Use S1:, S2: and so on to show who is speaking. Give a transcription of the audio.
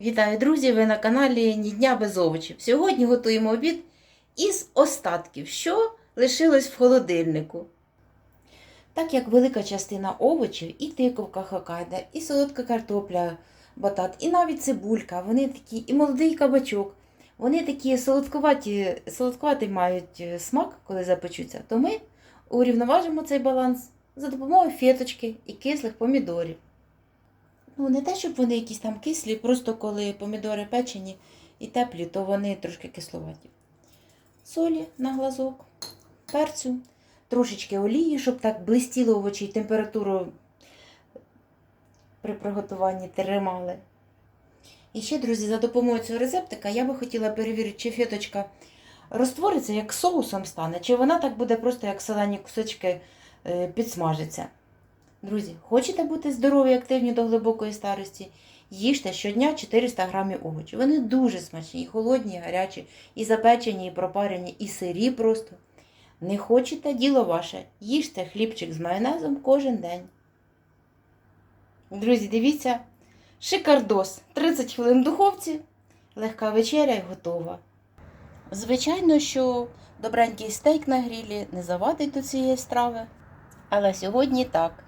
S1: Вітаю, друзі! Ви на каналі Ні дня без овочів. Сьогодні готуємо обід із остатків, що лишилось в холодильнику. Так як велика частина овочів, і тиковка хокайда, і солодка картопля, батат, і навіть цибулька, вони такі, і молодий кабачок, вони такі солодкуваті, солодкуватий мають е, смак, коли запечуться, то ми урівноважимо цей баланс за допомогою феточки і кислих помідорів. Ну, не те, щоб вони якісь там кислі, просто коли помідори печені і теплі, то вони трошки кисловаті. Солі на глазок, перцю, трошечки олії, щоб так блистіло овочі і температуру при приготуванні тримали. І ще, друзі, за допомогою цього рецептика я би хотіла перевірити, чи феточка розтвориться, як соусом стане, чи вона так буде просто як солені кусочки е, підсмажиться. Друзі, хочете бути здорові активні до глибокої старості? Їжте щодня 400 грамів овочів. Вони дуже смачні, і холодні, і гарячі, і запечені, і пропарені, і сирі просто. Не хочете діло ваше. Їжте хлібчик з майонезом кожен день. Друзі, дивіться, шикардос. 30 хвилин в духовці, легка вечеря і готова. Звичайно, що добренький стейк на грілі не завадить до цієї страви. Але сьогодні так.